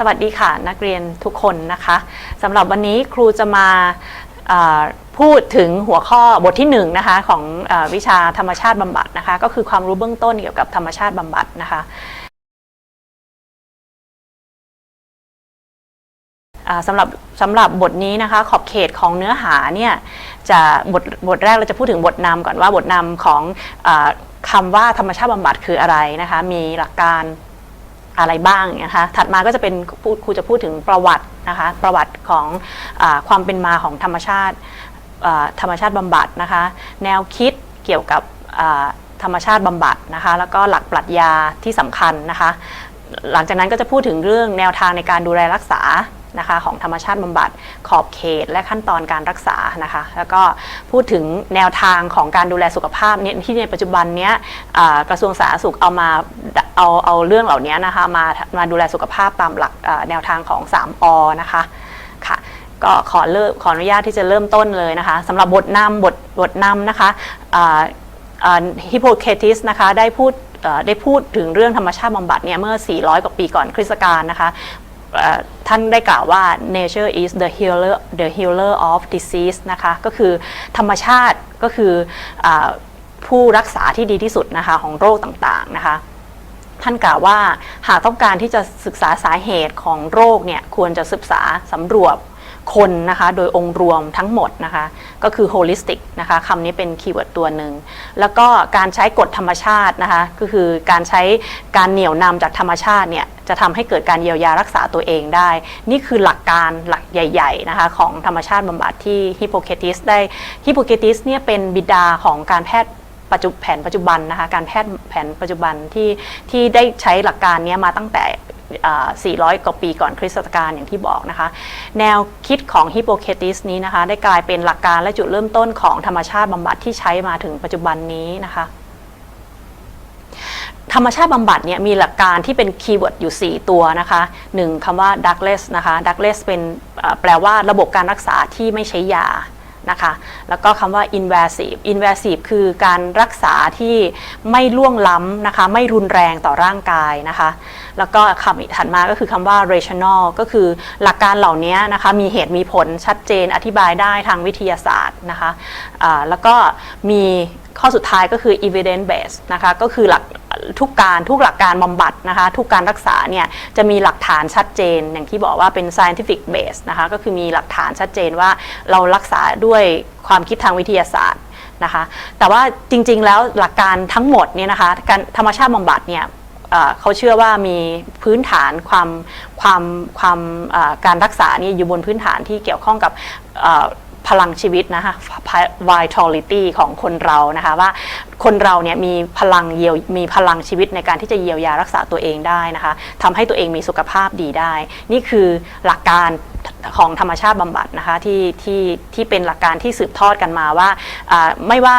สวัสดีค่ะ นักเรียนทุกคนนะคะสำหรับวันนี้ครูจะมาพูดถึงหัวข้อบทที่1นงนะคะของอวิชาธรรมชาติบำบัดนะคะ ก็คือความรู้เบื้องต้นเกี่ยวกับธรรมชาติบำบัดนะคะสำหรับสำหรับบทนี้นะคะ ขอบเขตของเนื้อหาเนี่ยจะบทบทแรกเราจะพูดถึงบทนำก่อนว่าบทนำของอคำว่าธรรมชาติบำบัดคืออะไรนะคะ มีหลักการ อะไรบ้างนะคะถัดมาก็จะเป็นครูจะพูดถึงประวัตินะคะประวัติของอความเป็นมาของธรรมชาติธรรมชาติบำบัดนะคะ แนวคิดเกี่ยวกับธรรมชาติบำบัดนะคะ แล้วก็หลักปรัชญาที่สำคัญนะคะ หลังจากนั้นก็จะพูดถึงเรื่องแนวทางในการดูแลรักษา นะคะของธรรมชาติบำบัดขอบเขตและขั้นตอนการรักษานะคะแล้วก็พูดถึงแนวทางของการดูแลสุขภาพเนี่ยที่ในปัจจุบันเนี้ยกระทรวงสาธารณสุขเอามาเอาเอาเรื่องเหล่านี้นะคะมามาดูแลสุขภาพตามหลักแนวทางของ 3อนะคะค่ะก็ขอเริ่มขออนุญาตที่จะเริ่มต้นเลยนะคะสำหรับบทนำบทบทนำนะคะฮิปโปเคติสนะคะได้พูดได้พูดถึงเรื่องธรรมชาติบำบัดเนี่ยเมื่อ 400 กว่าปีก่อนคริสต์กาลนะคะ ท่านได้กล่าวว่า nature is the healer the healer of disease นะคะก็คือธรรมชาติก็คืออผู้รักษาที่ดีที่สุดนะคะของโรคต่างๆนะคะท่านกล่าวว่าหากต้องการที่จะศึกษาสาเหตุของโรคเนี่ยควรจะศึกษาสำรวจ คนนะคะโดยองค์รวมทั้งหมดนะคะก็คือ holistic นะคะคำนี้เป็นคีย์เวิร์ดตัวหนึ่ง แล้วก็การใช้กฎธรรมชาตินะคะก็คือการใช้การเหนี่ยวนำจากธรรมชาติเนี่ยจะทำให้เกิดการเยียวยารักษาตัวเองได้ นี่คือหลักการหลักใหญ่ๆนะคะของธรรมชาติบำบัดที่ฮิปโปเคติสได้ฮิปโปเคติสเนี่ยเป็นบิดาของการแพทย์ปัจจุแผนปัจจุบันนะคะการแพทย์แผนปัจจุบันที่ที่ได้ใช้หลักการนี้มาตั้งแต่ 400 กว่าปีก่อนคริสตกาลอย่างที่บอกนะคะ แนวคิดของฮิปโปเคติสนี้นะคะ ได้กลายเป็นหลักการและจุดเริ่มต้นของธรรมชาติบำบัดที่ใช้มาถึงปัจจุบันนี้นะคะธรรมชาติบำบัดเนี่ยมีหลักการที่เป็นคีย์เวิร์ดอยู่ 4 ตัวนะคะหนึ่งคำว่า Douglas นะคะ Douglas เป็นแปลว่าระบบการรักษาที่ไม่ใช้ยา นะคะ แล้วก็คำว่า invasive invasive คือการรักษาที่ไม่ล่วงล้ำนะคะ ไม่รุนแรงต่อร่างกายนะคะ แล้วก็คำถัดมาก็คือคำว่า rational ก็คือหลักการเหล่านี้นะคะ มีเหตุมีผลชัดเจนอธิบายได้ทางวิทยาศาสตร์นะคะอ่าแล้วก็มีข้อสุดท้ายก็คือ evidence based นะคะ ก็คือหลัก ทุกการทุกหลักการบำบัดนะคะทุกการรักษาเนี่ยจะมีหลักฐานชัดเจน อย่างที่บอกว่าเป็น scientific base นะคะก็คือมีหลักฐานชัดเจนว่าเรารักษาด้วยความคิดทางวิทยาศาสตร์นะคะแต่ว่าจริงๆแล้วหลักการทั้งหมดเนี่ยนะคะการธรรมชาติบำบัดเนี่ยเขาเชื่อว่ามีพื้นฐานความความความการรักษานี่อยู่บนพื้นฐานที่เกี่ยวข้องกับ พลังชีวิตนะคะ vitality ของคนเรานะคะว่าคนเราเนี่ยมีพลังเยียวมีพลังชีวิตในการที่จะเยียวยารักษาตัวเองได้นะคะทำให้ตัวเองมีสุขภาพดีได้ นี่คือหลักการของธรรมชาติบำบัดนะคะที่ที่ที่เป็นหลักการที่สืบทอดกันมาว่าไม่ว่า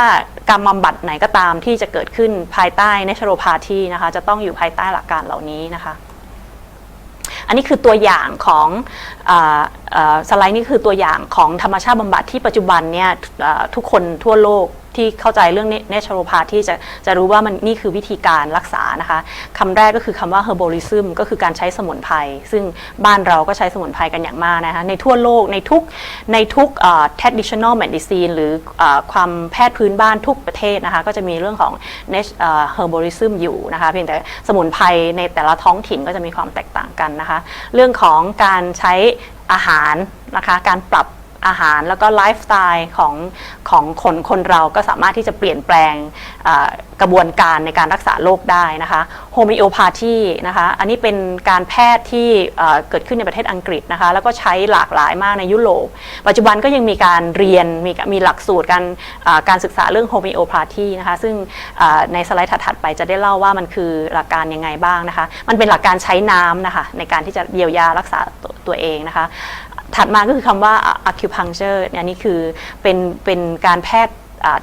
การบำบัดไหนก็ตามที่จะเกิดขึ้นภายใต้ naturopathy นะคะจะต้องอยู่ภายใต้หลักการเหล่านี้นะคะ อันนี้คือตัวอย่างของออสไลด์นี้คือตัวอย่างของธรรมชาติบำบัดที่ปัจจุบันเนี่ยทุกคนทั่วโลก ที่เข้าใจเรื่องเนเชโรพาที่จะจะรู้ว่ามันนี่คือวิธีการรักษานะคะคำแรกก็คือคำว่า herbalism ก็คือการใช้สมุนไพรซึ่งบ้านเราก็ใช้สมุนไพรกันอย่างมากนะคะในทั่วโลกในทุกในทุกอ่า traditional medicine หรือความแพทย์พื้นบ้านทุกประเทศนะคะก็จะมีเรื่องของ nat- อ่า herbalism อยู่นะคะเพียงแต่สมุนไพรในแต่ละท้องถิ่นก็จะมีความแตกต่างกันนะคะ เรื่องของการใช้อาหารนะคะการปรับ อาหารแล้วก็ไลฟ์สไตล์ของของคนคนเราก็สามารถที่จะเปลี่ยนแปลงกระบวนการในการรักษาโรคได้นะคะโฮมิโอพาธีนะคะอันนี้เป็นการแพทย์ที่เกิดขึ้นในประเทศอังกฤษนะคะแล้วก็ใช้หลากหลายมากในยุโรป ปัจจุบันก็ยังมีการเรียนมีมีหลักสูตรการการศึกษาเรื่องโฮมิโอพาธีนะคะซึ่งในสไลด์ถัดๆไปจะได้เล่าว่ามันคือหลักการยังไงบ้างนะคะมันเป็นหลักการใช้น้ำนะคะในการที่จะเยียวยารักษาตตัวเองนะคะ ถัดมาก็คือคำว่า acupuncture เนี่ยนี่คือเป็นเป็นการแพทย์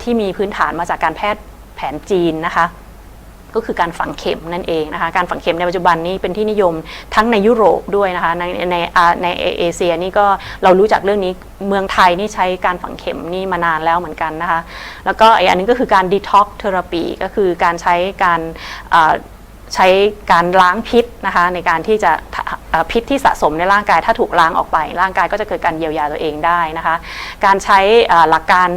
ที่มีพื้นฐานมาจากการแพทย์แผนจีนนะคะก็คือการฝังเข็มนั่นเองนะคะการฝังเข็มในปัจจุบันนี้เป็นที่นิยมทั้งในยุโรปด้วยนะคะในในในเอเชียนี่ก็เรารู้จักเรื่องนี้เมืองไทยนี่ใช้การฝังเข็มนี่มานานแล้วเหมือนกันนะคะแล้วก็อีกอันนึงก็คือการ detox therapy ก็คือการใช้การ ใช้การล้างพิษนะคะในการที่จะพิษที่สะสมในร่างกายถ้าถูกล้างออกไป ร่างกายก็จะเกิดการเยียวยาตัวเองได้นะคะ การใช้หลักการ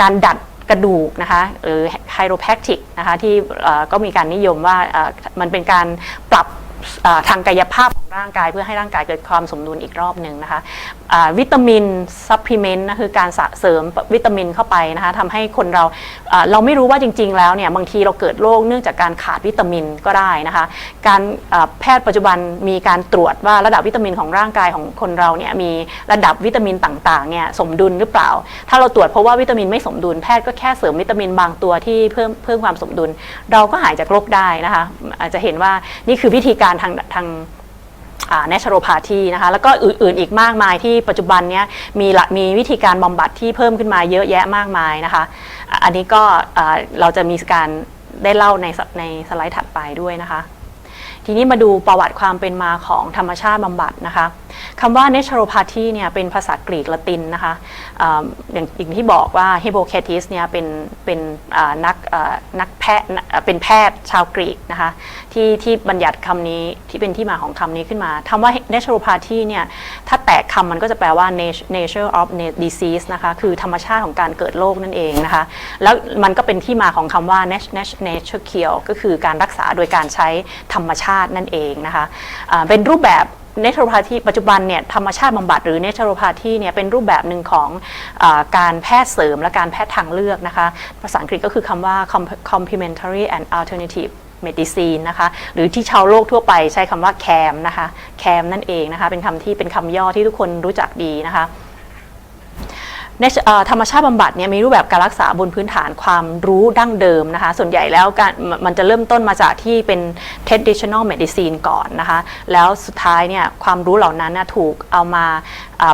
การดัดกระดูกนะคะหรือไฮโรแพคติกนะคะที่ก็มีการนิยมว่ามันเป็นการปรับ ทางกายภาพของร่างกายเพื่อให้ร่างกายเกิดความสมดุลอีกรอบหนึ่งนะคะอ่าวิตามินซัพพลีเมนต์นะคือการสะเสริมวิตามินเข้าไปนะคะทำให้คนเราเราไม่รู้ว่าจริง ๆ แล้วเนี่ยบางทีเราเกิดโรคเนื่องจากการขาดวิตามินก็ได้นะคะการแพทย์ปัจจุบันมีการตรวจว่าระดับวิตามินของร่างกายของคนเราเนี่ยมีระดับวิตามินต่างๆเนี่ยสมดุลหรือเปล่า ถ้าเราตรวจเพราะว่าวิตามินไม่สมดุลแพทย์ก็แค่เสริมวิตามินบางตัวที่เพิ่มเพิ่มความสมดุล เราก็หายจากโรคได้นะคะอาจจะเห็นว่านี่คือวิธีการทางทางเนชโรพาธีนะคะแล้วก็อื่นๆอีกมากมายที่ปัจจุบันนี้มีมีวิธีการบำบัดที่เพิ่มขึ้นมาเยอะแยะมากมายนะคะ อันนี้ก็เราจะมีการได้เล่าในในสไลด์ถัดไปด้วยนะคะ ทีนี้มาดูประวัติความเป็นมาของธรรมชาติบำบัดนะคะ คำว่า naturopathy เนี่ยเป็นภาษากรีกละตินนะคะออย่างอย่างที่บอกว่า Hippocrates เนี่ยเป็นเป็นนักนักแพทย์เป็นแพทย์ชาวกรีกนะคะที่ที่บัญญัติคำนี้ที่เป็นที่มาของคำนี้ขึ้นมาคำว่า naturopathy เนี่ยถ้าแตกคำมันก็จะแปลว่า nature of disease นะคะคือธรรมชาติของการเกิดโรคนั่นเองนะคะแล้วมันก็เป็นที่มาของคำว่า nat- nat- nature cure ก็คือการรักษาโดยการใช้ธรรมชาตินั่นเองนะคะเป็นรูปแบบ เนชโรพาธีปัจจุบันเนี่ยธรรมชาติบำบัดหรือเนชโรพาธีเนี่ยเป็นรูปแบบหนึ่งของอการแพทย์เสริมและการแพทย์ทางเลือกนะคะภาษาอังกฤษก็คือคำว่า complementary and alternative medicine นะคะหรือที่ชาวโลกทั่วไปใช้คำว่า CAM นะคะ CAM นั่นเองนะคะเป็นคำที่เป็นคำย่อที่ทุกคนรู้จักดีนะคะ ธรรมชาติบำบัดเนี่ยมีรูปแบบการรักษาบนพื้นฐานความรู้ดั้งเดิมนะคะ ส่วนใหญ่แล้วการมันจะเริ่มต้นมาจากที่เป็น traditional medicine ก่อนนะคะ แล้วสุดท้ายเนี่ยความรู้เหล่านั้นถูกเอามา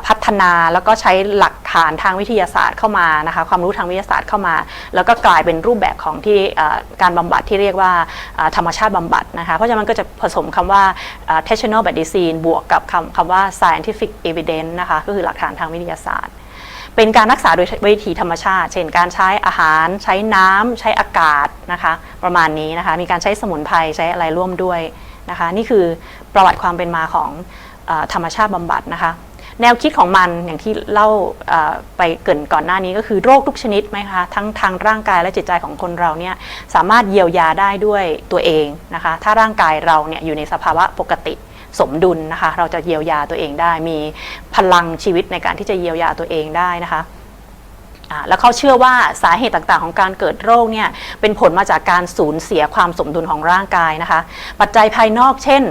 พัฒนาแล้วก็ใช้หลักฐานทางวิทยาศาสตร์เข้ามานะคะ ความรู้ทางวิทยาศาสตร์เข้ามา แล้วก็กลายเป็นรูปแบบของที่การบำบัดที่เรียกว่าธรรมชาติบำบัดนะคะ เพราะฉะนั้นมันก็จะผสมคำว่าอ่า traditional medicine บวกกับคำคำว่า scientific evidence นะคะ ก็คือหลักฐานทางวิทยาศาสตร์ เป็นการรักษาโดยวิธีธรรมชาติ เช่นการใช้อาหารใช้น้ำใช้อากาศนะคะ ประมาณนี้นะคะ มีการใช้สมุนไพรใช้อะไรร่วมด้วยนะคะ นี่คือประวัติความเป็นมาของอธรรมชาติบำบัดนะคะ แนวคิดของมันอย่างที่เล่าไปเกินก่อนหน้านี้ก็คือโรคทุกชนิดไหมคะทั้งทางร่างกายและจิตใจของคนเราเนี่ยสามารถเยียวยาได้ด้วยตัวเองนะคะ ถ้าร่างกายเราเนี่ยอยู่ในสภาวะปกติ สมดุลนะคะ เราจะเยียวยาตัวเองได้ มีพลังชีวิตในการที่จะเยียวยาตัวเองได้นะคะแล้วเขาเชื่อว่าสาเหตุต่างๆ ของการเกิดโรคเนี่ยเป็นผลมาจากการสูญเสียความสมดุลของร่างกายนะคะ ปัจจัยภายนอกเช่น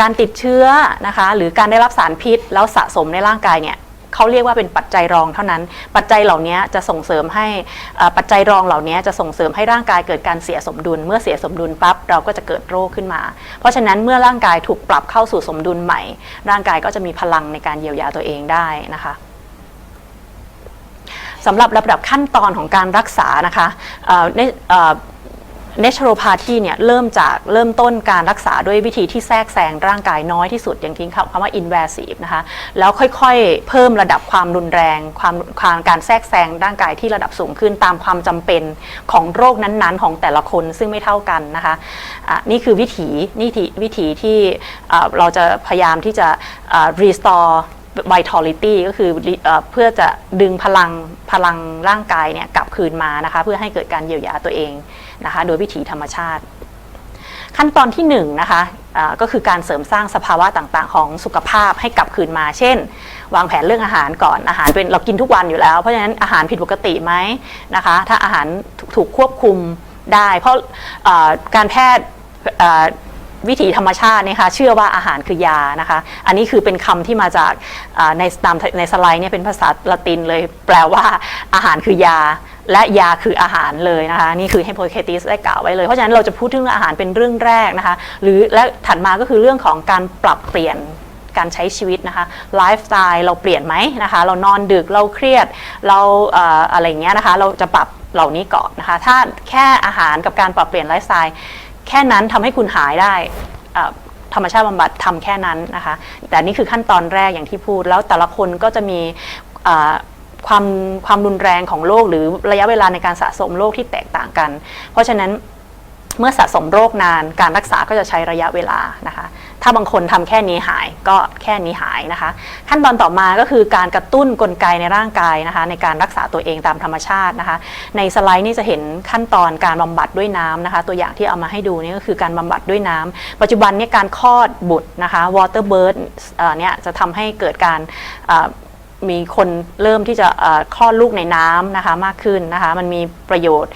การติดเชื้อนะคะหรือการได้รับสารพิษแล้วสะสมในร่างกายเนี่ย เขาเรียกว่าเป็นปัจจัยรองเท่านั้น ปัจจัยเหล่านี้จะส่งเสริมให้ปัจจัยรองเหล่านี้จะส่งเสริมให้ร่างกายเกิดการเสียสมดุล เมื่อเสียสมดุลปั๊บเราก็จะเกิดโรคขึ้นมา เพราะฉะนั้นเมื่อร่างกายถูกปรับเข้าสู่สมดุลใหม่ ร่างกายก็จะมีพลังในการเยียวยาตัวเองได้นะคะสำหรับระดับขั้นตอนของการรักษานะคะใน เอ่อเนชโรพาธีเนี่ยเริ่มจากเริ่มต้นการรักษาด้วยวิธีที่แทรกแซงร่างกายน้อยที่สุดอย่างที่คำว่า invasive นะคะแล้วค่อยๆ เพิ่มระดับความรุนแรงความความการแทรกแซงร่างกายที่ระดับสูงขึ้นตามความจำเป็นของโรคนั้นๆ ของแต่ละคนซึ่งไม่เท่ากันนะคะะนี่คือวิถีนี่วิถีที่เราจะพยายามที่จะอ่า restore vitality ก็คืออเพื่อจะดึงพลังพลังร่างกายเนี่ยกลับคืนมานะคะเพื่อให้เกิดการเยียวยาตัวเอง นะคะ โดยวิถีธรรมชาติ ขั้นตอนที่1นงนะคะอ่าก็คือการเสริมสร้างสภาวะต่างๆ ของสุขภาพให้กลับคืนมา เช่น วางแผนเรื่องอาหารก่อนอาหารเป็นเรากินทุกวันอยู่แล้ว เพราะฉะนั้นอาหารผิดปกติไหมนะคะ ถ้าอาหารถูกถูกควบคุมได้ เพราะอ่าการแพทย์วิถีธรรมชาตินี่ยค่ะเชื่อว่าอาหารคือยานะคะ อันนี้คือเป็นคำที่มาจากในตามในสไลด์เนี่ยเป็นภาษาละตินเลย แปลว่าอาหารคือยา และยาคืออาหารเลยนะคะ นี่คือให้โพเคติสได้กล่าวไว้เลย เพราะฉะนั้นเราจะพูดถึงเรื่องอาหารเป็นเรื่องแรกนะคะ หรือและถัดมาก็คือเรื่องของการปรับเปลี่ยนการใช้ชีวิตนะคะไลฟ์สไตล์เราเปลี่ยนไหมนะคะ เรานอนดึกเราเครียดเราอะไรเงี้ยนะคะ เราจะปรับเหล่านี้ก่อนนะคะ ถ้าแค่อาหารกับการปรับเปลี่ยนไลฟ์สไตล์แค่นั้นทำให้คุณหายได้ธรรมชาติบำบัดทำแค่นั้นนะคะ แต่นี่คือขั้นตอนแรกอย่างที่พูดแล้วแต่ละคนก็จะมี ความความรุนแรงของโรคหรือระยะเวลาในการสะสมโรคที่แตกต่างกัน เพราะฉะนั้นเมื่อสะสมโรคนานการรักษาก็จะใช้ระยะเวลานะคะ ถ้าบางคนทำแค่นี้หายก็แค่นี้หายนะคะ ขั้นตอนต่อมาก็คือการกระตุ้นกลไกในร่างกายนะคะ ในการรักษาตัวเองตามธรรมชาตินะคะ ในสไลด์นี่จะเห็นขั้นตอนการบำบัดด้วยน้ำนะคะ ตัวอย่างที่เอามาให้ดูนี่ก็คือการบำบัดด้วยน้ำปัจจุบันนี่การคลอดบุตรนะคะ water birth เนี่ยจะทำให้เกิดการ มีคนเริ่มที่จะคลอดลูกในน้ำนะคะมากขึ้นนะคะมันมีประโยชน์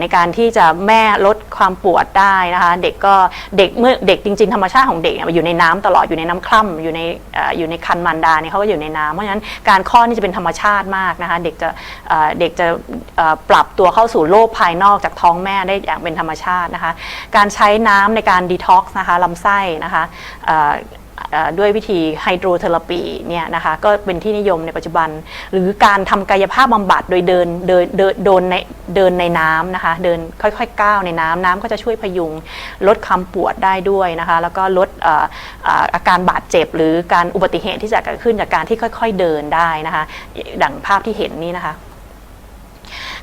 ในการที่จะแม่ลดความปวดได้นะคะเด็กก็เด็กเมื่อเด็กจริง ๆ ธรรมชาติของเด็กอยู่ในน้ำตลอดอยู่ในน้ำคร่ำอยู่ในอยู่ในคันมันดาเนี่ยเขาก็อยู่ในน้ำเพราะฉะนั้นการคลอดนี่จะเป็นธรรมชาติมากนะคะเด็กจะเด็กจะปรับตัวเข้าสู่โลกภายนอกจากท้องแม่ได้อย่างเป็นธรรมชาตินะคะการใช้น้ำในการดีท็อกซ์นะคะลำไส้นะคะ ด้วยวิธีไฮโดรเทอราปีเนี่ยนะคะก็เป็นที่นิยมในปัจจุบัน หรือการทำกายภาพบำบัดโดยเดินเดินเดินเดินในเดินในน้ำนะคะเดินค่อยๆก้าวในน้ำน้ำก็จะช่วยพยุงลดความปวดได้ด้วยนะคะแล้วก็ลดออเอ่ออาการบาดเจ็บ หรือการอุบัติเหตุที่จะเกิดขึ้นจากการที่ค่อย ๆเดินได้นะคะดังภาพที่เห็นนี่นะคะ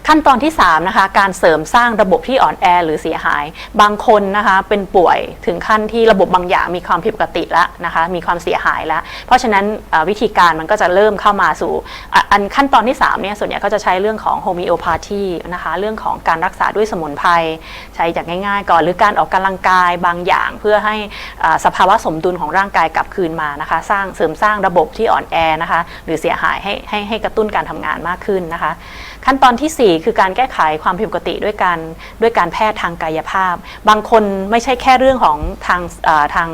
ขั้นตอนที่3นะคะการเสริมสร้างระบบที่อ่อนแอหรือเสียหาย บางคนนะคะเป็นป่วยถึงขั้นที่ระบบบางอย่างมีความผิดปกติแล้วนะคะมีความเสียหายแล้ว เพราะฉะนั้นวิธีการมันก็จะเริ่มเข้ามาสู่อันขั้นตอนที่3เนี่ยส่วนใหญ่ก็จะใช้เรื่องของโฮมิโอพาธีนะคะเรื่องของการรักษาด้วยสมุนไพรใช้จากง่ายๆ ก่อนหรือการออกกำลังกายบางอย่างเพื่อให้สภาวะสมดุลของร่างกายกลับคืนมานะคะสร้างเสริมสร้างระบบที่อ่อนแอนะคะหรือเสียหายให้ให้ให้กระตุ้นการทำงานมากขึ้นนะคะ ขั้นตอนทีสี่ 4 คือการแก้ไขความผิดปกติด้วยการด้วยการแพทย์ทางกายภาพ บางคนไม่ใช่แค่เรื่องของทางทาง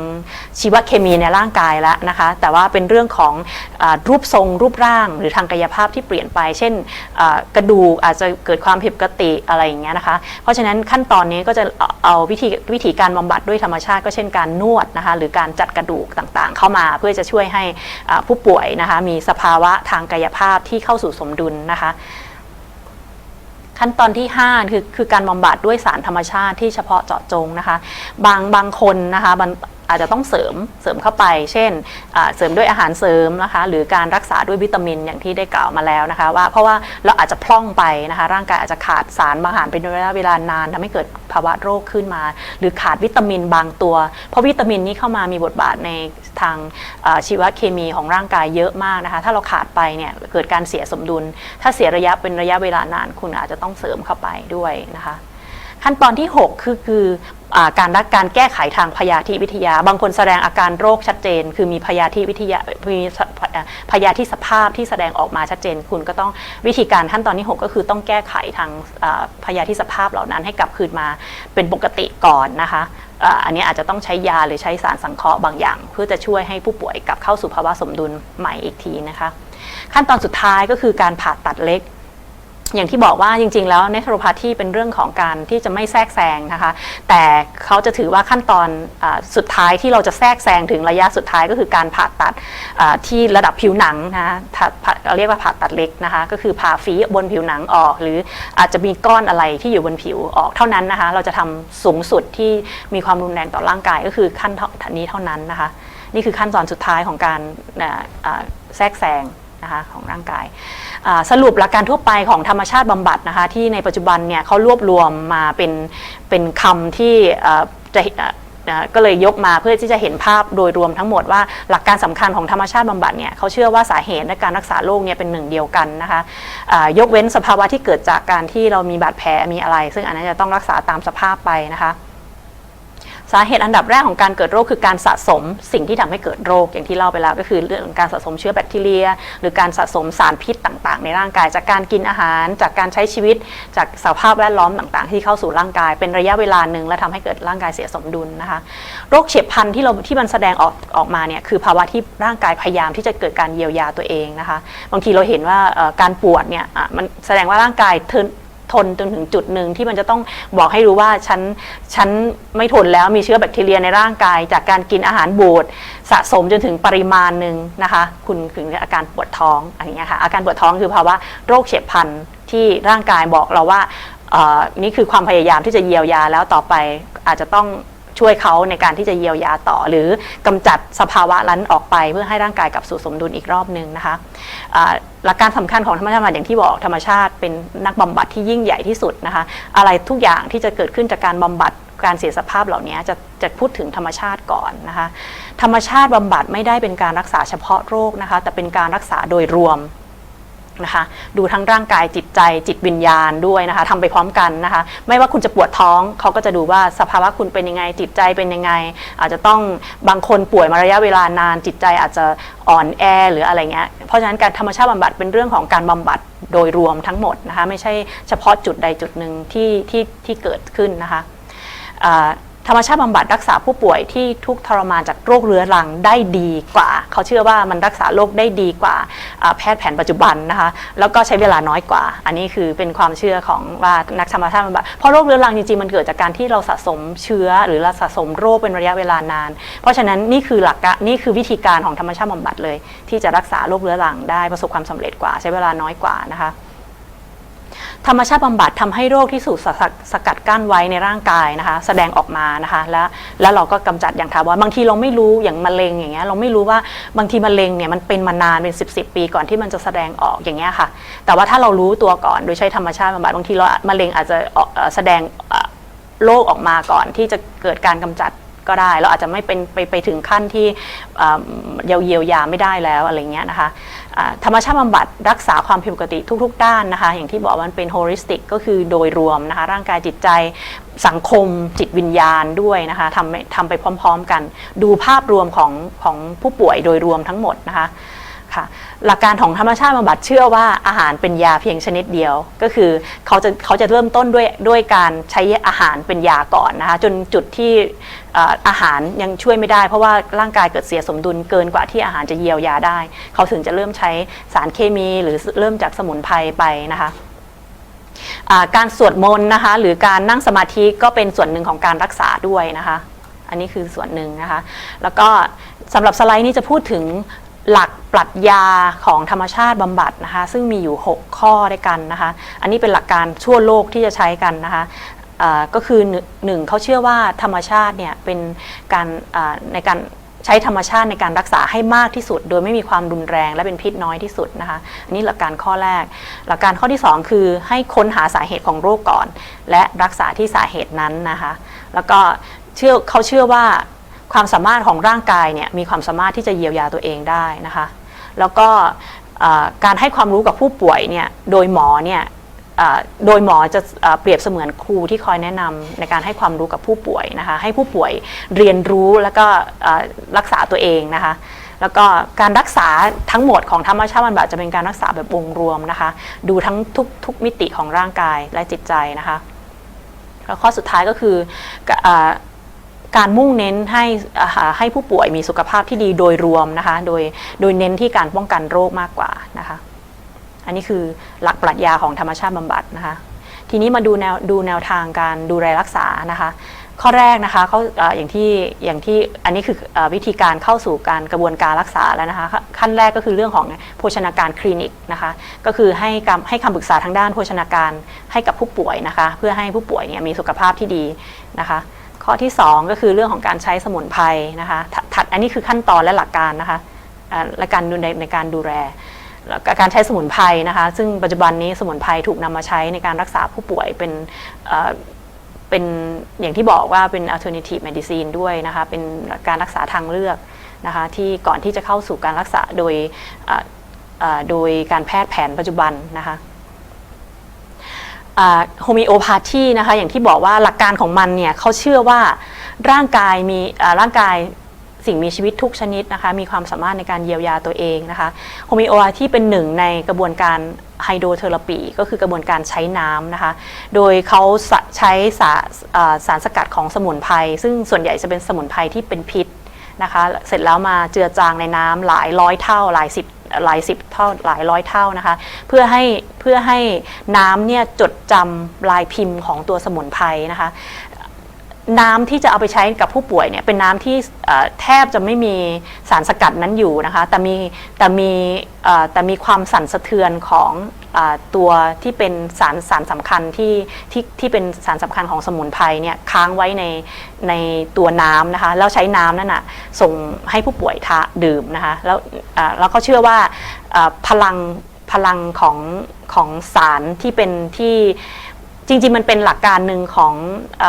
ชีวเคมีในร่างกายแล้วนะคะ แต่ว่าเป็นเรื่องของอรูปทรงรูปร่าง หรือทางกายภาพที่เปลี่ยนไป เช่นกระดูกอาจจะเกิดความผิดปกติอะไรอย่างเงี้ยนะคะ เพราะฉะนั้นขั้นตอนนี้ก็จะเอาวิธีวิธีการบำบัดด้วยธรรมชาติก็เช่นการนวดนะคะหรือการจัดกระดูกต่างๆ เข้ามาเพื่อจะช่วยให้ผู้ป่วยนะคะมีสภาวะทางกายภาพที่เข้าสู่สมดุลนะคะ ขั้นตอนที่ 5 คือคือการบำบัดด้วยสารธรรมชาติที่เฉพาะเจาะจงนะคะ บางบางคนนะคะ อาจจะต้องเสริมเสริมเข้าไป เช่นเสริมด้วยอาหารเสริมนะคะหรือการรักษาด้วยวิตามินอย่างที่ได้กล่าวมาแล้วนะคะว่าเพราะว่าเราอาจจะพร่องไปนะคะร่างกายอาจจะขาดสารบางอาหารเป็นระยะเวลานานทำให้เกิดภาวะโรคขึ้นมา หรือขาดวิตามินบางตัว เพราะวิตามินนี้เข้ามามีบทบาทในทางชีวเคมีของร่างกายเยอะมากนะคะถ้าเราขาดไปเนี่ยเกิดการเสียสมดุล ถ้าเสียระยะเป็นระยะเวลานานคุณอาจจะต้องเสริมเข้าไปด้วยนะคะขั้นตอนที่ 6 คือคือ การรักการแก้ไขทางพยาธิวิทยา บางคนแสดงอาการโรคชัดเจน คือมีพยาธิวิทยามีพยาธิสภาพที่แสดงออกมาชัดเจน คุณก็ต้องวิธีการขั้นตอนที่ 6 ก็คือต้องแก้ไขทางพยาธิสภาพเหล่านั้นให้กลับคืนมาเป็นปกติก่อนนะคะอันนี้อาจจะต้องใช้ยาหรือใช้สารสังเคราะห์บางอย่าง เพื่อจะช่วยให้ผู้ป่วยกลับเข้าสู่ภาวะสมดุลใหม่อีกทีนะคะ ขั้นตอนสุดท้ายก็คือการผ่าตัดเล็ก อย่างที่บอกว่าจริง ๆ แล้วเนทโรพาธีเป็นเรื่องของการที่จะไม่แทรกแซงนะคะ แต่เขาจะถือว่าขั้นตอนอสุดท้ายที่เราจะแทรกแซงถึงระยะสุดท้ายก็คือการผ่าตัดที่ระดับผิวหนังนะคะเราเรียกว่าผ่าตัดเล็กนะคะ ก็คือผ่าฝีบนผิวหนังออก หรืออาจจะมีก้อนอะไรที่อยู่บนผิวออกเท่านั้นนะคะ เราจะทำสูงสุดที่มีความรุนแรงต่อร่างกายก็คือขั้นนี้เท่านั้นนะคะ นี่คือขั้นตอนสุดท้ายของการแทรกแซง นะคะของร่างกาย สรุปหลักการทั่วไปของธรรมชาติบำบัดนะคะที่ในปัจจุบันเนี่ยเขารวบรวมมาเป็นเป็นคำที่จะก็เลยยกมาเพื่อที่จะเห็นภาพโดยรวมทั้งหมดว่าหลักการสำคัญของธรรมชาติบำบัดเนี่ยเขาเชื่อว่าสาเหตุในการรักษาโรคเนี่ยเป็นหนึ่งเดียวกันนะคะอ่ายกเว้นสภาวะที่เกิดจากการที่เรามีบาดแผลมีอะไร ซึ่งอันนั้นจะต้องรักษาตามสภาพไปนะคะ สาเหตุอันดับแรกของการเกิดโรคคือการสะสมสิ่งที่ทำให้เกิดโรคอย่างที่เล่าไปแล้ว ก็คือเรื่องของการสะสมเชื้อแบคทีเรีย หรือการสะสมสารพิษต่างๆ ในร่างกาย จากการกินอาหาร จากการใช้ชีวิต จากสภาพแวดล้อมต่างๆ ที่เข้าสู่ร่างกาย เป็นระยะเวลาหนึ่งและทำให้เกิดร่างกายเสียสมดุลนะคะ โรคเฉียบพลันที่เราที่มันแสดงออกออกมาเนี่ยคือภาวะที่ร่างกายพยายามที่จะเกิดการเยียวยาตัวเองนะคะ บางทีเราเห็นว่าการปวดเนี่ยมันแสดงว่าร่างกายเทนจนถึงจุดหนึ่งที่มันจะต้องบอกให้รู้ว่าฉันฉันไม่ทนแล้วมีเชื้อแบคทีเรียในร่างกาย จากการกินอาหารบูดสะสมจนถึงปริมาณหนึ่งนะคะ คุณถึงอาการปวดท้องอะไรอย่างเงี้ยค่ะอาการปวดท้องคือภาวะโรคเฉียบพลันที่ร่างกายบอกเราว่านี่คือความพยายามที่จะเยียวยาแล้วต่อไปอาจจะต้อง ช่วยเขาในการที่จะเยียวยาต่อ หรือกำจัดสภาวะนั้นออกไปเพื่อให้ร่างกายกลับสู่สมดุลอีกรอบหนึ่งนะคะหลักการสำคัญของธรรมชาติอย่างที่บอกธรรมชาติเป็นนักบำบัดที่ยิ่งใหญ่ที่สุดนะคะ อะไรทุกอย่างที่จะเกิดขึ้นจากการบำบัดการเสียสภาพเหล่านี้จะจะพูดถึงธรรมชาติก่อนนะคะ ธรรมชาติบำบัดไม่ได้เป็นการรักษาเฉพาะโรคนะคะ แต่เป็นการรักษาโดยรวม นะคะดูทั้งร่างกายจิตใจจิตวิญญาณด้วยนะคะทำไปพร้อมกันนะคะ ไม่ว่าคุณจะปวดท้องเขาก็จะดูว่าสภาวะคุณเป็นยังไง จิตใจเป็นยังไง อาจจะต้องบางคนป่วยมาระยะเวลานาน จิตใจอาจจะอ่อนแอหรืออะไรเงี้ยเพราะฉะนั้นการธรรมชาติบำบัดเป็นเรื่องของการบำบัดโดยรวมทั้งหมดนะคะไม่ใช่เฉพาะจุดใดจุดหนึ่งที่ที่ที่เกิดขึ้นนะคะ ธรรมชาติบำบัดรักษาผู้ป่วยที่ทุกทรมานจากโรคเรื้อรังได้ดีกว่า เขาเชื่อว่ามันรักษาโรคได้ดีกว่าแพทย์แผนปัจจุบันนะคะแล้วก็ใช้เวลาน้อยกว่า อันนี้คือเป็นความเชื่อของว่านักธรรมชาติบำบัดเพราะโรคเรื้อรังจริงๆมันเกิดจากการที่เราสะสมเชื้อหรือเราสะสมโรคเป็นระยะเวลานาน เพราะฉะนั้นนี่คือหลักนี่คือวิธีการของธรรมชาติบำบัดเลย ที่จะรักษาโรคเรื้อรังได้ประสบความสำเร็จกว่า ใช้เวลาน้อยกว่านะคะ ธรรมชาติบำบัดทำให้โรคที่สูกสสสกัดกั้นไว้ในร่างกายนะคะ แสดงออกมานะคะ แล้วแล้วเราก็กำจัดอย่างถาวรบางทีเราไม่รู้อย่างมะเร็งอย่างเงี้ยเราไม่รู้ว่าบางทีมะเร็งเนี่ยมันเป็นมานานเป็น 10บสปีก่อนที่มันจะแสดงออกอย่างเงี้ยค่ะ แต่ว่าถ้าเรารู้ตัวก่อนโดยใช้ธรรมชาติบำบัดบางทีเรามะเร็งอาจจะแสดงโรคออกมาก่อนที่จะเกิดการกำจัด ก็ได้ เราอาจจะไม่เป็นไปไปถึงขั้นที่เยียวเยียวยาไม่ได้แล้วอะไรเงี้ยนะคะธรรมชาติบำบัดรักษาความผิดปกติทุก ๆ ด้านนะคะ อย่างที่บอกมันเป็นโฮลิสติกก็คือโดยรวมนะคะ ร่างกายจิตใจสังคมจิตวิญญาณด้วยนะคะทำทำไปพร้อม ๆ กัน ดูภาพรวมของของผู้ป่วยโดยรวมทั้งหมดนะคะ ค่ะหลักการของธรรมชาติบำบัดเชื่อว่าอาหารเป็นยาเพียงชนิดเดียว ก็คือเขาจะเขาจะเริ่มต้นด้วยด้วยการใช้อาหารเป็นยาก่อนนะคะจนจุดที่อาหารยังช่วยไม่ได้ เพราะว่าร่างกายเกิดเสียสมดุลเกินกว่าที่อาหารจะเยียวยาได้ เขาถึงจะเริ่มใช้สารเคมีหรือเริ่มจากสมุนไพรไปนะคะการสวดมนต์นะคะหรือการนั่งสมาธิก็เป็นส่วนหนึ่งของการรักษาด้วยนะคะ อันนี้คือส่วนหนึ่งนะคะ แล้วก็สำหรับสไลด์นี้จะพูดถึง หลักปรัชญาของธรรมชาติบำบัดนะคะซึ่งมีอยู่ 6 ข้อด้วยกันนะคะอันนี้เป็นหลักการทั่วโลกที่จะใช้กันนะคะก็คือหนึ่งเขาเชื่อว่าธรรมชาติเนี่ยเป็นการในการใช้ธรรมชาติในการรักษาให้มากที่สุด โดยไม่มีความรุนแรงและเป็นพิษน้อยที่สุดนะคะอันนี้หลักการข้อแรก หลักการข้อที่ 2 คือให้ค้นหาสาเหตุของโรคก่อน และรักษาที่สาเหตุนั้นนะคะแล้วก็เชื่อเขาเชื่อว่า ความสามารถของร่างกายเนี่ยมีความสามารถที่จะเยียวยาตัวเองได้นะคะ แล้วก็การให้ความรู้กับผู้ป่วยเนี่ยโดยหมอเนี่ยโดยหมอจะเอ่อเปรียบเสมือนครูที่คอยแนะนำในการให้ความรู้กับผู้ป่วยนะคะให้ผู้ป่วยเรียนรู้แล้วก็รักษาตัวเองนะคะแล้วก็การรักษาทั้งหมดของธรรมชาติบำบัดจะเป็นการรักษาแบบองรวมนะคะ ดูทั้งทุกทุกมิติของร่างกายและจิตใจนะคะแล้วข้อสุดท้ายก็คืออ การมุ่งเน้นให้ให้ผู้ป่วยมีสุขภาพที่ดีโดยรวมนะคะโดยโดยเน้นที่การป้องกันโรคมากกว่านะคะอันนี้คือหลักปรัชญาของธรรมชาติบำบัดนะคะทีนี้มาดูแนวดูแนวทางการดูแลรักษานะคะข้อแรกนะคะเขาอย่างที่อย่างที่อันนี้คือเออวิธีการเข้าสู่การกระบวนการรักษาแล้วนะคะขั้นแรกก็คือเรื่องของโภชนาการคลินิกนะคะก็คือให้คำให้คำปรึกษาทางด้านโภชนาการให้กับผู้ป่วยนะคะเพื่อให้ผู้ป่วยเนี่ยมีสุขภาพที่ดีนะคะ ข้อที่ 2 ก็คือเรื่องของการใช้สมุนไพรนะคะถัดอันนี้คือขั้นตอนและหลักการนะคะและการดูในในการดูแลแล้วการใช้สมุนไพรนะคะ ซึ่งปัจจุบันนี้สมุนไพรถูกนำมาใช้ในการรักษาผู้ป่วยเป็นเป็นอย่างที่บอกว่าเป็น alternative medicine ด้วยนะคะ เป็นการรักษาทางเลือกนะคะที่ก่อนที่จะเข้าสู่การรักษาโดยโดยการแพทย์แผนปัจจุบันนะคะ โฮมิโอพาธีนะคะอย่างที่บอกว่าหลักการของมันเนี่ยเขาเชื่อว่าร่างกายมีร่างกายสิ่งมีชีวิตทุกชนิดนะคะมีความสามารถในการเยียวยาตัวเองนะคะโฮมิโอพาธีเป็นหนึ่งในกระบวนการไฮโดรเทอราปีก็คือกระบวนการใช้น้ำนะคะ โดยเขาใช้สาสารสกัดของสมุนไพรซึ่งส่วนใหญ่จะเป็นสมุนไพรที่เป็นพิษ นะคะ เสร็จแล้วมาเจือจางในน้ำหลายร้อยเท่าหลายสิบหลายสิบเท่าหลายร้อยเท่านะคะ เพื่อให้เพื่อให้น้ำเนี่ยจดจำลายพิมพ์ของตัวสมุนไพรนะคะ น้ำที่จะเอาไปใช้กับผู้ป่วยเนี่ยเป็นน้ำที่แทบจะไม่มีสารสกัดนั้นอยู่นะคะแต่มีแต่มีแต่มีความสั่นสะเทือนของอตัวที่เป็นสารสารสำคัญที่ที่ที่เป็นสารสำคัญของสมุนไพรเนี่ยค้างไว้ในในตัวน้ำนะคะแล้วใช้น้ำนั่นน่ะส่งให้ผู้ป่วยทาดื่มนะคะแล้วอ่าแล้วก็เชื่อว่าพลังพลังของของสารที่เป็นที่จริงๆมันเป็นหลักการหนึ่งของอ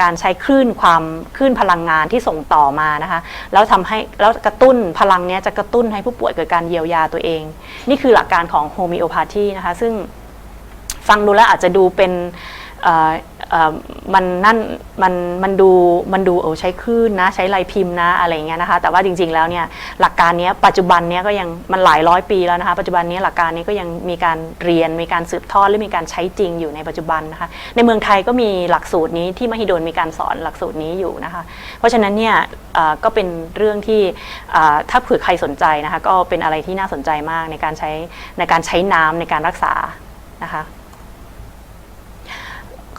การใช้คลื่นความคลื่นพลังงานที่ส่งต่อมานะคะแล้วทำให้แล้วกระตุ้นพลังเนี้ยจะกระตุ้นให้ผู้ป่วยเกิดการเยียวยาตัวเอง นี่คือหลักการของโฮมิโอพาธีนะคะซึ่งฟังดูแล้วอาจจะดูเป็น มันนั่นมันมันดูมันดูเออใช้คลื่นนะ ใช้ลายพิมพ์นะอะไรอย่างเงี้ยนะคะ แต่ว่าจริงๆแล้วเนี่ยหลักการนี้ปัจจุบันนี้ก็ยังมันหลายร้อยปีแล้วนะคะ ปัจจุบันนี้หลักการนี้ก็ยังมีการเรียนมีการสืบทอดและมีการใช้จริงอยู่ในปัจจุบันนะคะ ในเมืองไทยก็มีหลักสูตรนี้ที่มหิดลมีการสอนหลักสูตรนี้อยู่นะคะ เพราะฉะนั้นเนี่ยก็เป็นเรื่องที่ถ้าเผื่อใครสนใจนะคะ ก็เป็นอะไรที่น่าสนใจมากในการใช้ในการใช้น้ำในการรักษานะคะ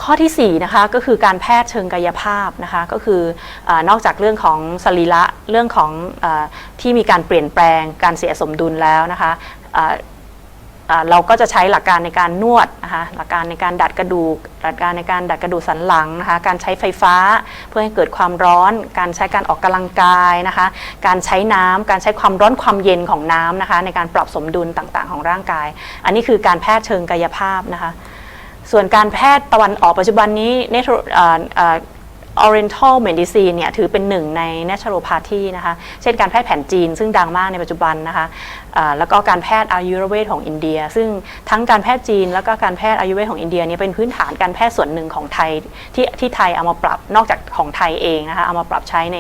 ข้อที่4นะคะก็คือการแพทย์เชิงกายภาพนะคะก็คืออนอกจากเรื่องของสรีระเรื่องของอที่มีการเปลี่ยนแปลงการเสียสมดุลแล้วนะคะเอ่อเอ่อเราก็จะใช้หลักการในการนวดนะคะหลักการในการดัดกระดูกหลักการในการดัดกระดูกสันหลังนะคะการใช้ไฟฟ้าเพื่อให้เกิดความร้อน การใช้การออกกำลังกายนะคะการใช้น้ำการใช้ความร้อนความเย็นของน้ำนะคะในการปรับสมดุลต่างๆ ของร่างกาย อันนี้คือการแพทย์เชิงกายภาพนะคะ ส่วนการแพทย์ตะวันออกปัจจุบันนี้เอ่อเอ่อ Oriental Medicine เนี่ยถือเป็นหนึ่งใน Naturopathy นะคะเช่นการแพทย์แผนจีนซึ่งดังมากในปัจจุบันนะคะเอ่อแล้วก็การแพทย์อายุรเวทของอินเดีย ซึ่งทั้งการแพทย์จีน แล้วก็การแพทย์อายุรเวทของอินเดียเนี่ยเป็นพื้นฐานการแพทย์ส่วนหนึ่งของไทยที่ที่ไทยเอามาปรับนอกจากของไทยเองนะคะเอามาปรับใช้ใน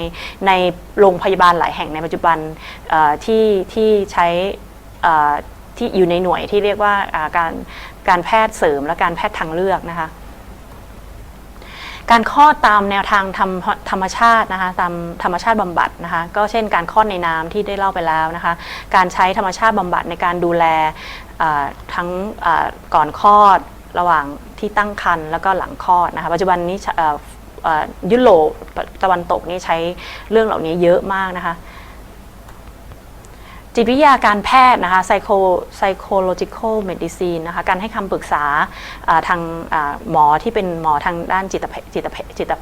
ในโรงพยาบาลหลายแห่งในปัจจุบันที่ที่ใช้ที่อยู่ในหน่วยที่เรียกว่าการ การแพทย์เสริมและการแพทย์ทางเลือกนะคะ การคลอดตามแนวทางธรรมธรรมชาตินะคะตามธรรมชาติบำบัดนะคะก็เช่นการคลอดในน้ำที่ได้เล่าไปแล้วนะคะ การใช้ธรรมชาติบำบัดในการดูแลทั้งก่อนคลอดระหว่างที่ตั้งครรภ์แล้วก็หลังคลอดนะคะปัจจุบันนี้ยุโรปตะวันตกนี่ใช้เรื่องเหล่านี้เยอะมากนะคะ จิตวิทยาการแพทย์นะคะ psycho psychological medicine นะคะ การให้คำปรึกษาทางหมอที่เป็นหมอทางด้านจิตแพจิตจิต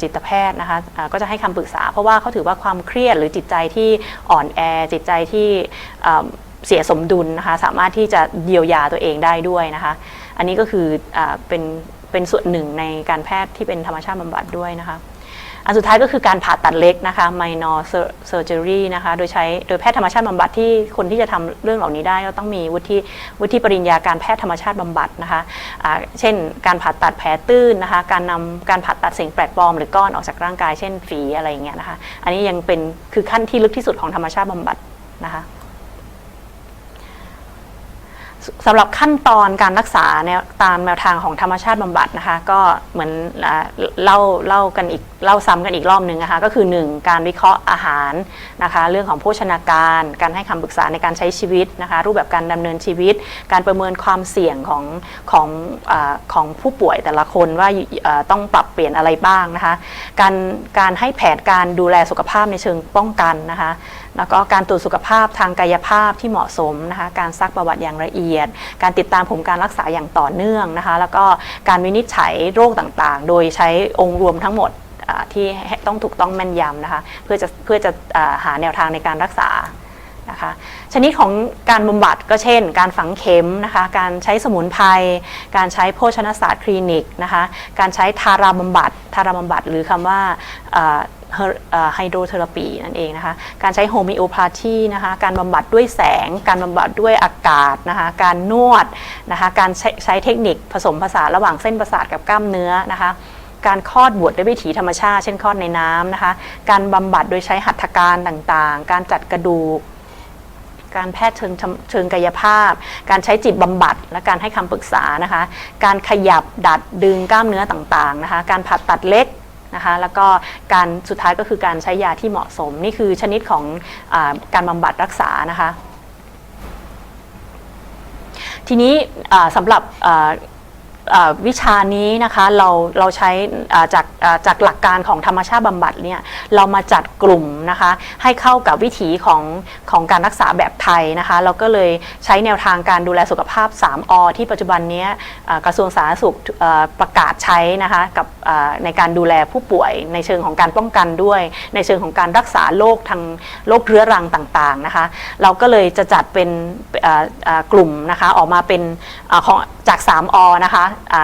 จิตแพทย์นะคะก็จะให้คำปรึกษา เพราะว่าเขาถือว่าความเครียดหรือจิตใจที่อ่อนแอ จิตใจที่เสียสมดุลนะคะ สามารถที่จะเยียวยาตัวเองได้ด้วยนะคะ อันนี้ก็คืออเป็นเป็นส่วนหนึ่งในการแพทย์ที่เป็นธรรมชาติบำบัดด้วยนะคะ อันสุดท้ายก็คือการผ่าตัดเล็กนะคะ minor surgery นะคะ โดยใช้โดยแพทย์ธรรมชาติบำบัดที่คนที่จะทำเรื่องเหล่านี้ได้ก็ต้องมีวุฒิวุฒิปริญญาการแพทย์ธรรมชาติบำบัดนะคะะเช่น การผ่าตัดแผลตื้นนะคะ การนำการผ่าตัดสิ่งแปลกปลอมหรือก้อนออกจากร่างกาย เช่นฝีอะไรอย่างเงี้ยนะคะ อันนี้ยังเป็นคือขั้นที่ลึกที่สุดของธรรมชาติบำบัดนะคะ สำหรับขั้นตอนการรักษาแนวตามแนวทางของธรรมชาติบำบัดนะคะ ก็เหมือนอ่าเล่าเล่ากันอีกเล่าซ้ำกันอีกรอบหนึ่งนะคะก็คือ 1 การวิเคราะห์อาหารนะคะ เรื่องของโภชนาการ การให้คำปรึกษาในการใช้ชีวิตนะคะ รูปแบบการดำเนินชีวิต การประเมินความเสี่ยงของของอาของผู้ป่วยแต่ละคนว่าเอ่อต้องปรับเปลี่ยนอะไรบ้างนะคะ การการให้แผนการดูแลสุขภาพในเชิงป้องกันนะคะ แล้วก็การตรวจสุขภาพทางกายภาพที่เหมาะสมนะคะการซักประวัติอย่างละเอียด การติดตามผลการรักษาอย่างต่อเนื่องนะคะ แล้วก็การวินิจฉัยโรคต่างๆ โดยใช้องค์รวมทั้งหมดที่ต้องถูกต้องแม่นยำนะคะเพื่อจะเพื่อจะอ่าหาแนวทางในการรักษา นะคะ ชนิดของการบำบัดก็เช่น การฝังเข็มนะคะ การใช้สมุนไพร การใช้โภชนศาสตร์คลินิกนะคะ การใช้ทาราบำบัด ทาราบำบัดหรือคำว่าไฮโดรเทอราปีนั่นเองนะคะ การใช้โฮมิโอพาธีนะคะ การบำบัดด้วยแสง การบำบัดด้วยอากาศนะคะ การนวดนะคะ การใช้ใชเทคนิคผสมผสานระหว่างเส้นประสาทกับกล้ามเนื้อนะคะการคลอดบวชด้วยวิถีธรรมชาติ เช่นคลอดในน้ำนะคะ การบำบัดโดยใช้หัตถการต่างๆ การจัดกระดูก การแพทย์เชิงชำเชิงกายภาพ การใช้จิตบำบัด และการให้คำปรึกษานะคะ การขยับดัดดึงกล้ามเนื้อต่างๆนะคะ การผ่าตัดเล็กนะคะแล้วก็การสุดท้ายก็คือการใช้ยาที่เหมาะสม นี่คือชนิดของอการบำบัดรักษานะคะ ทีนี้อ่าสำหรับ วิชานี้นะคะเราเราใช้จากจากหลักการของธรรมชาติบำบัดเนี่ยเรามาจัดกลุ่มนะคะให้เข้ากับวิถีของของการรักษาแบบไทยนะคะเราก็เลยใช้แนวทางการดูแลสุขภาพ 3อที่ปัจจุบันเนี้ยกระทรวงสาธารณสุขประกาศใช้นะคะกับในการดูแลผู้ป่วยในเชิงของการป้องกันด้วย ในเชิงของการรักษาโรคทางโรคเรื้อรังต่างๆนะคะเราก็เลยจะจัดเป็นกลุ่มนะคะออกมาเป็นอของจาก 3อนะคะอ่า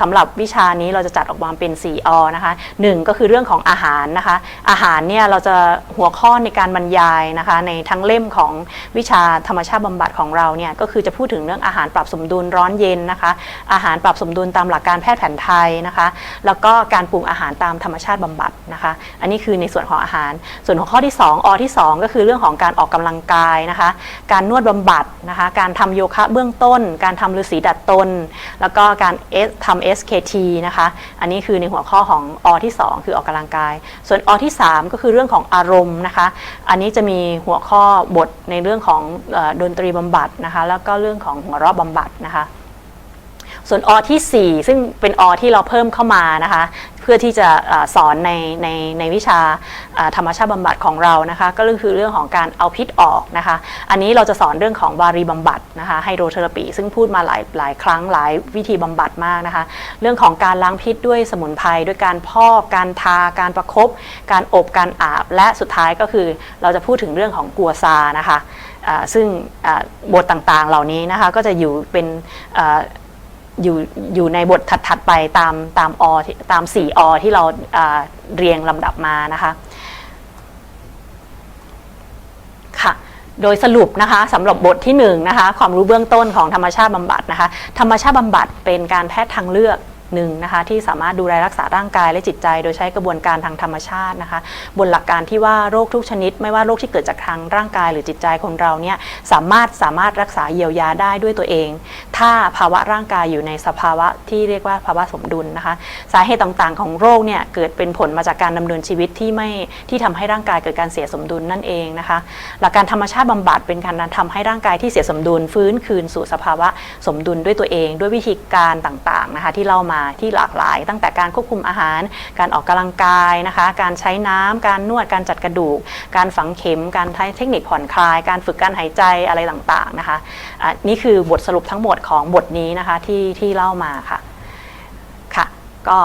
สำหรับวิชานี้เราจะจัดออกมาเป็น 4 อนะคะหนึ่งก็คือเรื่องของอาหารนะคะ อาหารเนี่ยเราจะหัวข้อในการบรรยายนะคะ ในทั้งเล่มของวิชาธรรมชาติบำบัดของเราเนี่ยก็คือจะพูดถึงเรื่องอาหารปรับสมดุลร้อนเย็นนะคะ อาหารปรับสมดุลตามหลักการแพทย์แผนไทยนะคะ แล้วก็การปรุงอาหารตามธรรมชาติบำบัดนะคะ อันนี้คือในส่วนของอาหาร ส่วนของข้อที่ 2 อที่ 2 ก็คือเรื่องของการออกกำลังกายนะคะ การนวดบำบัดนะคะ การทำโยคะเบื้องต้น การทำฤาษีดัดตน แล้วก็การ S ทำ SKT นะคะ อันนี้คือในหัวข้อของอที่ 2 คือออกกำลังกาย ส่วนอที่ 3 ก็คือเรื่องของอารมณ์นะคะ อันนี้จะมีหัวข้อบทในเรื่องของอดนตรีบำบัดนะคะ แล้วก็เรื่องของหัวเราะบำบัดนะคะ ส่วนอที่ 4 ซึ่งเป็นอที่เราเพิ่มเข้ามานะคะเพื่อที่จะออสอนในในในวิชาธรรมชาติบำบัดของเรานะคะก็คือเรื่องของการเอาพิษออกนะคะอันนี้เราจะสอนเรื่องของวารีบำบัดนะคะไฮโดรเทอราปีซึ่งพูดมาหลายหลายครั้งหลายวิธีบำบัดมากนะคะเรื่องของการล้างพิษด้วยสมุนไพรด้วยการพอกการทาการประคบการอบการอาบ และสุดท้ายก็คือเราจะพูดถึงเรื่องของกัวซานะคะซึ่งอ่าบทต่างๆเหล่านี้นะคะก็จะอยู่เป็น อยู่อยู่ในบทถัดๆไปตามตามอตามสี่อที่เราอ่าเรียงลำดับมานะคะค่ะโดยสรุปนะคะสำหรับบทที่1นะคะความรู้เบื้องต้นของธรรมชาติบำบัดนะคะธรรมชาติบำบัดเป็นการแพทย์ทางเลือก หนึ่งนะคะที่สามารถดูแลรักษาร่างกายและจิตใจ โดยใช้กระบวนการทางธรรมชาตินะคะ บนหลักการที่ว่าโรคทุกชนิด ไม่ว่าโรคที่เกิดจากทางร่างกายหรือจิตใจของเราเนี่ยสามารถสามารถรักษาเยียวยาได้ด้วยตัวเอง ถ้าภาวะร่างกายอยู่ในสภาวะที่เรียกว่าภาวะสมดุลนะคะ สาเหตุต่างๆ ของโรคเนี่ยเกิดเป็นผลมาจากการดำเนินชีวิตที่ไม่ที่ทำให้ร่างกายเกิดการเสียสมดุลนั่นเองนะคะ หลักการธรรมชาติบำบัดเป็นการทำให้ร่างกายที่เสียสมดุล ฟื้นคืนสู่สภาวะสมดุลด้วยตัวเอง ด้วยวิธีการต่างๆนะคะที่เล่ามาที่หลากหลาย ตั้งแต่การควบคุมอาหาร การออกกำลังกายนะคะ การใช้น้ำการนวด การจัดกระดูก การฝังเข็ม การใช้เทคนิคผ่อนคลาย การฝึกการหายใจอะไรต่างๆนะคะะนี่คือบทสรุปทั้งหมดของบทนี้นะคะที่ที่เล่ามาค่ะ ค่ะ ก็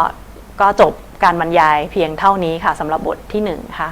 ก็จบการบรรยายเพียงเท่านี้ค่ะสำหรับบทที่หนึ่งค่ะ